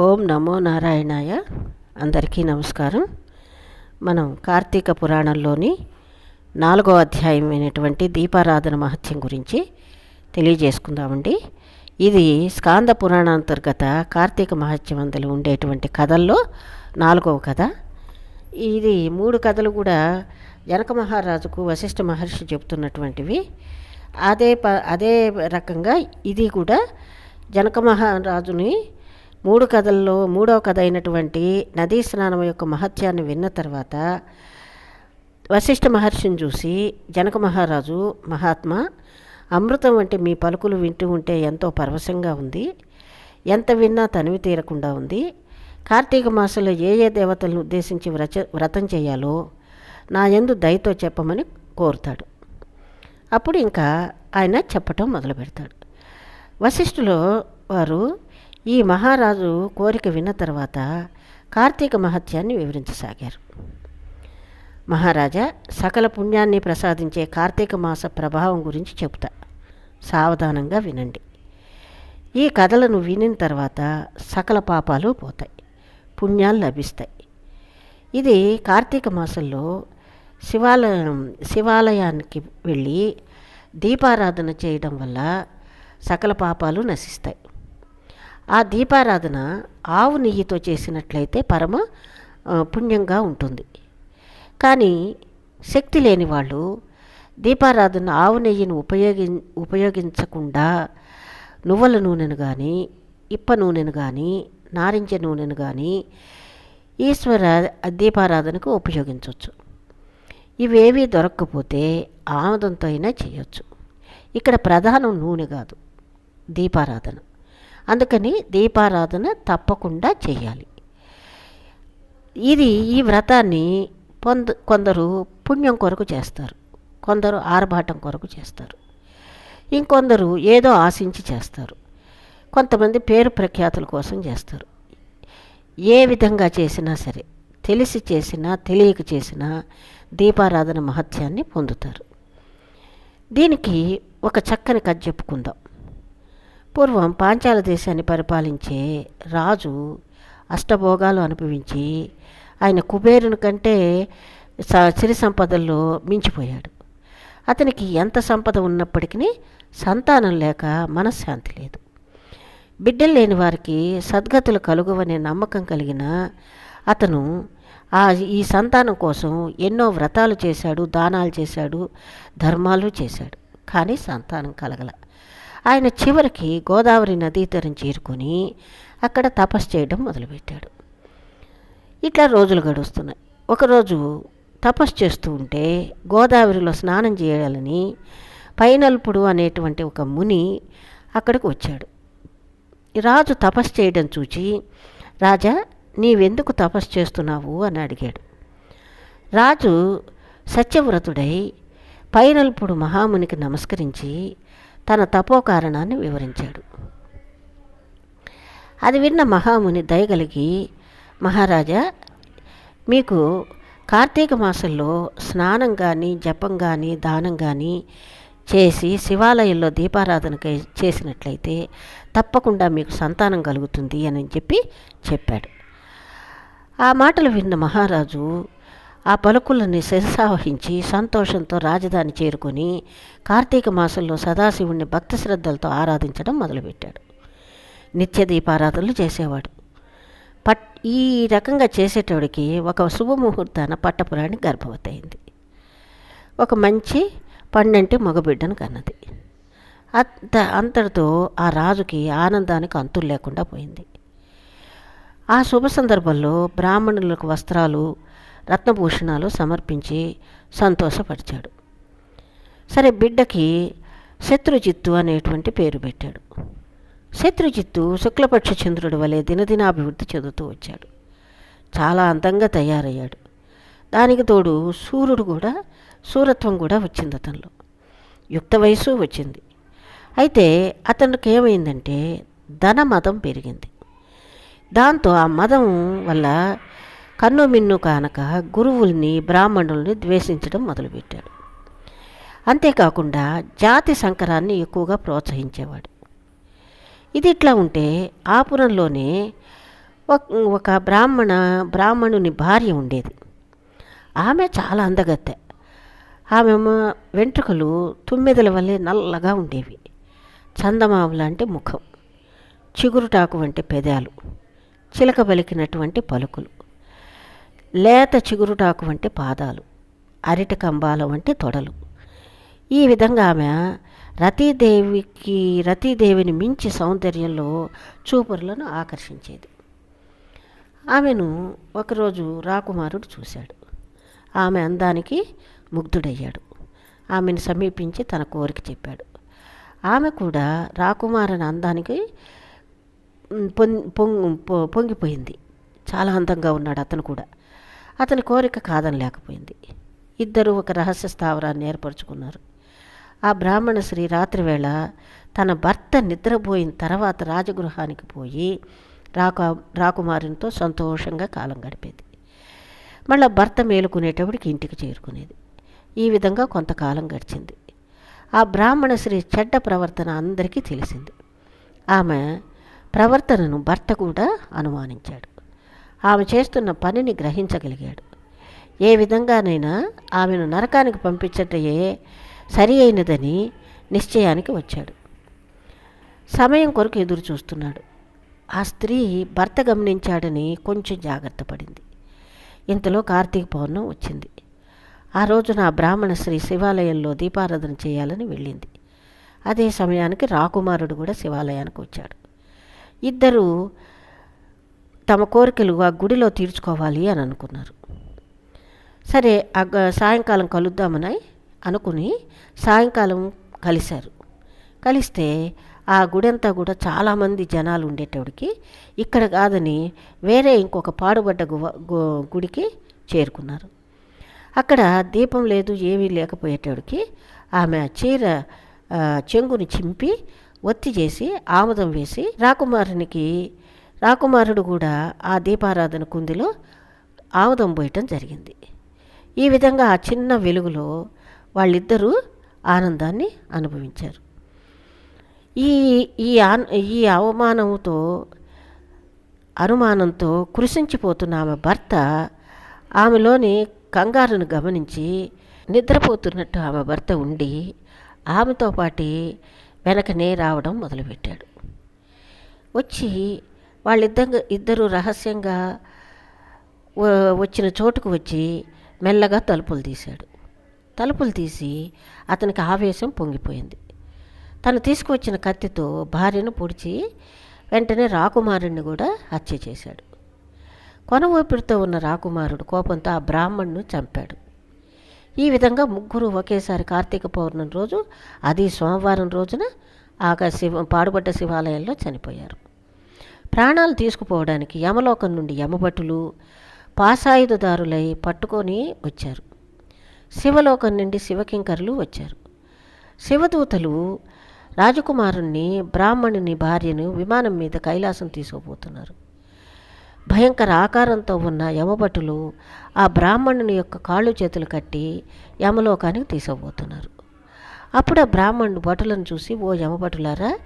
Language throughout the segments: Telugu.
ఓం నమో నారాయణాయ. అందరికీ నమస్కారం. మనం కార్తీక పురాణంలోని నాలుగో అధ్యాయం అయినటువంటి దీపారాధన మహత్యం గురించి తెలియజేసుకుందామండి. ఇది స్కాంద పురాణాంతర్గత కార్తీక మహత్యం అందులో ఉండేటువంటి కథల్లో నాలుగవ కథ. ఇది మూడు కథలు కూడా జనక మహారాజుకు వశిష్ఠ మహర్షి చెబుతున్నటువంటివి. అదే ప అదే రకంగా ఇది కూడా జనక మహారాజుని మూడు కథల్లో మూడవ కథ అయినటువంటి నదీ స్నానం యొక్క మహత్యాన్ని విన్న తర్వాత వశిష్ఠ మహర్షిని చూసి జనక మహారాజు మహాత్మా అమృతం వంటి మీ పలుకులు వింటూ ఉంటే ఎంతో పరవశంగా ఉంది. ఎంత విన్నా తనివి తీరకుండా ఉంది. కార్తీక మాసంలో ఏ ఏ దేవతలను ఉద్దేశించి వ్రచ వ్రతం చేయాలో నా ఎందు దయతో చెప్పమని కోరుతాడు. అప్పుడు ఇంకా ఆయన చెప్పటం మొదలు పెడతాడు వశిష్ఠులో వారు ఈ మహారాజు కోరిక విన్న తర్వాత కార్తీక మహత్యాన్ని వివరించసాగారు. మహారాజా సకల పుణ్యాన్ని ప్రసాదించే కార్తీక మాస ప్రభావం గురించి చెబుతా. సావధానంగా వినండి. ఈ కథలను వినిన తర్వాత సకల పాపాలు పోతాయి పుణ్యాలు లభిస్తాయి. ఇది కార్తీక మాసంలో శివాలయం శివాలయానికి వెళ్ళి దీపారాధన చేయడం వల్ల సకల పాపాలు నశిస్తాయి. ఆ దీపారాధన ఆవు నెయ్యితో చేసినట్లయితే పరమ పుణ్యంగా ఉంటుంది. కానీ శక్తి లేని వాళ్ళు దీపారాధన ఆవు నెయ్యిని ఉపయోగి ఉపయోగించకుండా నువ్వుల నూనెను కానీ ఇప్ప నూనెను కానీ నారింజ నూనెను కానీ ఈశ్వర దీపారాధనకు ఉపయోగించవచ్చు ఇవేవీ దొరక్కపోతే ఆముదంతో అయినా చేయొచ్చు. ఇక్కడ ప్రధానం నూనె కాదు దీపారాధన. అందుకని దీపారాధన తప్పకుండా చేయాలి. ఇది ఈ వ్రతాన్ని పొంద కొందరు పుణ్యం కొరకు చేస్తారు. కొందరు ఆర్భాటం కొరకు చేస్తారు. ఇంకొందరు ఏదో ఆశించి చేస్తారు. కొంతమంది పేరు ప్రఖ్యాతుల కోసం చేస్తారు. ఏ విధంగా చేసినా సరే తెలిసి చేసినా తెలియక చేసినా దీపారాధన మహత్యాన్ని పొందుతారు. దీనికి ఒక చక్కని కథ చెప్పుకుందాం. పూర్వం పాంచాల దేశాన్ని పరిపాలించే రాజు అష్టభోగాలు అనుభవించి ఆయన కుబేరుని కంటే స- సిరి సంపదల్లో మించిపోయాడు. అతనికి ఎంత సంపద ఉన్నప్పటికీ సంతానం లేక మనశ్శాంతి లేదు. బిడ్డలు లేని వారికి సద్గతులు కలుగువనే నమ్మకం కలిగిన అతను ఆ ఈ సంతానం కోసం ఎన్నో వ్రతాలు చేశాడు దానాలు చేశాడు ధర్మాలు చేశాడు. కానీ సంతానం కలగల. ఆయన చివరికి గోదావరి నదీ తీరం చేరుకొని అక్కడ తపస్సు చేయడం మొదలుపెట్టాడు. ఇట్లా రోజులు గడుస్తున్నాయి. ఒకరోజు తపస్సు చేస్తూ ఉంటే గోదావరిలో స్నానం చేయాలని పైనల్పుడు అనేటువంటి ఒక ముని అక్కడికి వచ్చాడు. రాజు తపస్సు చేయడం చూచి రాజా నీవెందుకు తపస్సు చేస్తున్నావు? అని అడిగాడు. రాజు సత్యవ్రతుడై పైనల్పుడు మహామునికి నమస్కరించి తన తపో కారణాన్ని వివరించాడు. అది విన్న మహాముని దయగలిగి మహారాజా మీకు కార్తీక మాసంలో స్నానం కానీ జపం కానీ దానం కానీ చేసి శివాలయంలో దీపారాధనకి చేసినట్లయితే తప్పకుండా మీకు సంతానం కలుగుతుంది అని చెప్పి చెప్పాడు. ఆ మాటలు విన్న మహారాజు ఆ పలుకులని శిరసావహించి సంతోషంతో రాజధాని చేరుకొని కార్తీక మాసంలో సదాశివుణ్ణి భక్తి శ్రద్ధలతో ఆరాధించడం మొదలుపెట్టాడు. నిత్య దీపారాధనలు చేసేవాడు. పట్ ఈ రకంగా చేసేటోడికి ఒక శుభముహూర్తాన పట్టపురాణి గర్భవతి అయింది ఒక మంచి పండంటి మగబిడ్డను కన్నది. అంత అంతటితో ఆ రాజుకి ఆనందానికి అంతులు లేకుండా పోయింది. ఆ శుభ సందర్భంలో బ్రాహ్మణులకు వస్త్రాలు రత్నభూషణాలు సమర్పించి సంతోషపరిచాడు. సరే బిడ్డకి శత్రుజిత్తు అనేటువంటి పేరు పెట్టాడు. శత్రుజిత్తు శుక్లపక్ష చంద్రుడి వలె దినదినాభివృద్ధి చెందుతూ వచ్చాడు. చాలా అందంగా తయారయ్యాడు. దానికి తోడు సూర్యుడు కూడా సూరత్వం కూడా వచ్చింది అతనిలో. యుక్త వయసు వచ్చింది. అయితే అతనికి ఏమైందంటే ధన మదం పెరిగింది. దాంతో ఆ మదం వల్ల కన్ను మిన్ను కానక గురువుల్ని బ్రాహ్మణుల్ని ద్వేషించడం మొదలుపెట్టాడు. అంతేకాకుండా జాతి సంకరాన్ని ఎక్కువగా ప్రోత్సహించేవాడు. ఇది ఇట్లా ఉంటే ఆపురంలోనే ఒక- ఒక బ్రాహ్మణ బ్రాహ్మణుని భార్య ఉండేది. ఆమె చాలా అందగత్తె. ఆమె వెంట్రుకలు తుమ్మెదల వల్లే నల్లగా ఉండేవి. చందమామ లాంటి ముఖం. చిగురుటాకు వంటి పెదాలు. చిలక పలికినటువంటి పలుకులు. లేత చిగురుటాకు వంటి పాదాలు అరటి కంబాల వంటి తొడలు. ఈ విధంగా ఆమె రతీదేవికి రతీదేవిని మించి సౌందర్యంలో చూపురులను ఆకర్షించేది. ఆమెను ఒకరోజు రాకుమారుడు చూశాడు. ఆమె అందానికి ముగ్ధుడయ్యాడు. ఆమెను సమీపించి తన కోరిక చెప్పాడు. ఆమె కూడా రాకుమారుని అందానికి పొం- పొ- పొంగిపోయింది. చాలా అందంగా ఉన్నాడు అతను కూడా. అతని కోరిక కాదనలేకపోయింది ఇద్దరు ఒక రహస్య స్థావరాన్ని ఏర్పరచుకున్నారు. ఆ బ్రాహ్మణ స్త్రీ రాత్రివేళ తన భర్త నిద్రపోయిన తర్వాత రాజగృహానికి పోయి రాకు రాకుమారునితో సంతోషంగా కాలం గడిపేది. మళ్ళీ భర్త మేలుకునేటప్పటికి ఇంటికి చేరుకునేది. ఈ విధంగా కొంతకాలం గడిచింది. ఆ బ్రాహ్మణ స్త్రీ చెడ్డ ప్రవర్తన అందరికీ తెలిసింది. ఆమె ప్రవర్తనను భర్త కూడా అనుమానించాడు. ఆమె చేస్తున్న పనిని గ్రహించగలిగాడు. ఏ విధంగానైనా ఆమెను నరకానికి పంపించటయే సరి అయినదని నిశ్చయానికి వచ్చాడు. సమయం కొరకు ఎదురు చూస్తున్నాడు. ఆ స్త్రీ భర్త గమనించాడని కొంచెం జాగ్రత్త పడింది. ఇంతలో కార్తీక పౌర్ణం వచ్చింది. ఆ రోజున ఆ బ్రాహ్మణ శ్రీ శివాలయంలో దీపారాధన చేయాలని వెళ్ళింది. అదే సమయానికి రాకుమారుడు కూడా శివాలయానికి వచ్చాడు. ఇద్దరూ తమ కోరికలు ఆ గుడిలో తీర్చుకోవాలి అని అనుకున్నారు. సరే ఆ సాయంకాలం కలుద్దామని అనుకుని సాయంకాలం కలిశారు. కలిస్తే ఆ గుడి అంతా కూడా చాలామంది జనాలు ఉండేటోడికి ఇక్కడ కాదని వేరే ఇంకొక పాడుబడ్డ గు- గుడికి చేరుకున్నారు. అక్కడ దీపం లేదు ఏమీ లేకపోయేటోడికి ఆమె చీర చెంగుని చింపి ఒత్తి చేసి ఆముదం వేసి రాకుమారునికి రాకుమారుడు కూడా ఆ దీపారాధన కుందిలో ఆముదం పోయటం జరిగింది. ఈ విధంగా ఆ చిన్న వెలుగులో వాళ్ళిద్దరూ ఆనందాన్ని అనుభవించారు. ఈ ఈ ఈ అవమానంతో అనుమానంతో కృషించిపోతున్న ఆమె భర్త ఆమెలోని కంగారును గమనించి నిద్రపోతున్నట్టు ఆమె భర్త ఉండి ఆమెతో పాటి వెనకనే రావడం మొదలుపెట్టాడు. వచ్చి వాళ్ళిద్దరు ఇద్దరు రహస్యంగా వచ్చిన చోటుకు వచ్చి మెల్లగా తలుపులు తీశాడు. తలుపులు తీసి అతనికి ఆవేశం పొంగిపోయింది. తను తీసుకువచ్చిన కత్తితో భార్యను పొడిచి వెంటనే రాకుమారుణ్ణి కూడా హత్య చేశాడు. కొన ఊపిరితో ఉన్న రాకుమారుడు కోపంతో ఆ బ్రాహ్మణ్ను చంపాడు. ఈ విధంగా ముగ్గురు ఒకేసారి కార్తీక పౌర్ణమి రోజు అది సోమవారం రోజున ఆకాశ శివ పాడుబడ్డ శివాలయంలో చనిపోయారు. ప్రాణాలు తీసుకుపోవడానికి యమలోకం నుండి యమభటులు పాసాయుధదారులై పట్టుకొని వచ్చారు. శివలోకం నుండి శివకింకరులు వచ్చారు. శివదూతలు రాజకుమారుణ్ణి బ్రాహ్మణుని భార్యను విమానం మీద కైలాసం తీసుకుపోతున్నారు. భయంకర ఆకారంతో ఉన్న యమభటులు ఆ బ్రాహ్మణుని యొక్క కాళ్ళు చేతులు కట్టి యమలోకానికి తీసుకుపోతున్నారు. అప్పుడు ఆ బ్రాహ్మణుడు భటులను చూసి ఓ యమభటులారా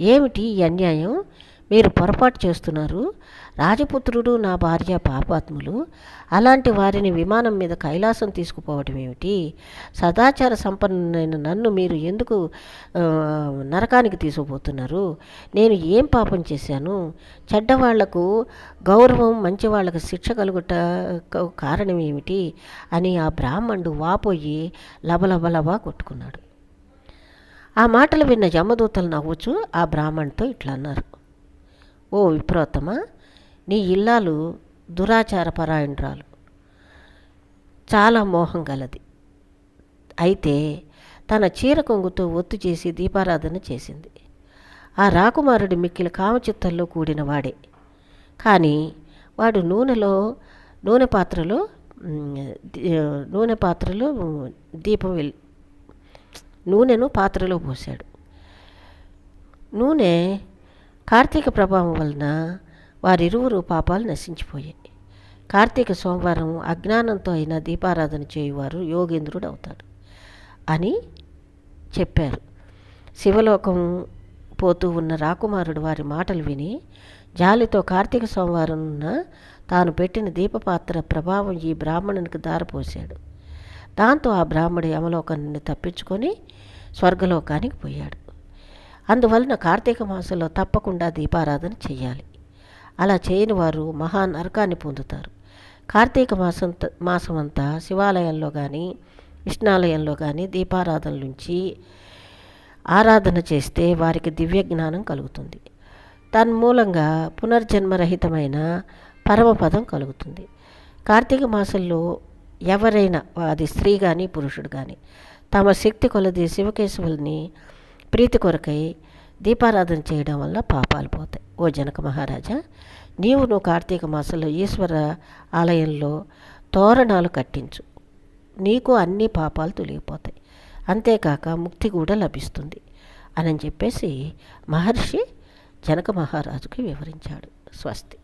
ఏమిటి ఈ అన్యాయం? మీరు పొరపాటు చేస్తున్నారు. రాజపుత్రుడు నా భార్య పాపాత్ములు. అలాంటి వారిని విమానం మీద కైలాసం తీసుకుపోవడం ఏమిటి? సదాచార సంపన్నైన నన్ను మీరు ఎందుకు నరకానికి తీసుకుపోతున్నారు? నేను ఏం పాపం చేశాను? చెడ్డవాళ్ళకు గౌరవం మంచి వాళ్ళకు శిక్ష కలుగుట కారణం ఏమిటి? అని ఆ బ్రాహ్మణుడు వాపోయి లబలబలబా కొట్టుకున్నాడు. ఆ మాటలు విన్న యమదూతలు నవ్వచ్చు ఆ బ్రాహ్మణుతో ఇట్లా అన్నారు. ఓ విప్రోత్తమ నీ ఇల్లాలు దురాచార పరాయణురాలు. చాలా మోహం గలది. అయితే తన చీర కొంగుతో ఒత్తు చేసి దీపారాధన చేసింది. ఆ రాకుమారుడి మిక్కిలి కామచిత్తంలో కూడిన వాడే. కానీ వాడు నూనెలో నూనె పాత్రలో నూనె పాత్రలో దీపం వెల్ నూనెను పాత్రలో పోశాడు. నూనె కార్తీక ప్రభావం వలన వారిరువురు పాపాలు నశించిపోయాయి. కార్తీక సోమవారం అజ్ఞానంతో అయిన దీపారాధన చేయువారు యోగేంద్రుడు అవుతాడు అని చెప్పారు. శివలోకం పోతూ ఉన్న రాకుమారుడు వారి మాటలు విని జాలితో కార్తీక సోమవారం తాను పెట్టిన దీపపాత్ర ప్రభావం ఈ బ్రాహ్మణునికి దారపోశాడు దాంతో ఆ బ్రాహ్మడు యమలోకం నుండి తప్పించుకొని స్వర్గలోకానికి పోయాడు. అందువలన కార్తీక మాసంలో తప్పకుండా దీపారాధన చేయాలి. అలా చేయని వారు మహా నరకాన్ని పొందుతారు. కార్తీక మాసం మాసం అంతా శివాలయంలో కానీ విష్ణాలయంలో కానీ దీపారాధన నుంచి ఆరాధన చేస్తే వారికి దివ్య జ్ఞానం కలుగుతుంది. తన్మూలంగా పునర్జన్మరహితమైన పరమపదం కలుగుతుంది. కార్తీక మాసంలో ఎవరైనా అది స్త్రీ కానీ పురుషుడు కానీ తమ శక్తి కొలది శివకేశవుల్ని ప్రీతి కొరకై దీపారాధన చేయడం వల్ల పాపాలు పోతాయి. ఓ జనక మహారాజా నీవు నువ్వు కార్తీక మాసంలో ఈశ్వర ఆలయంలో తోరణాలు కట్టించు. నీకు అన్ని పాపాలు తొలగిపోతాయి. అంతేకాక ముక్తి కూడా లభిస్తుంది అని చెప్పేసి మహర్షి జనక మహారాజుకి వివరించాడు. స్వస్తి.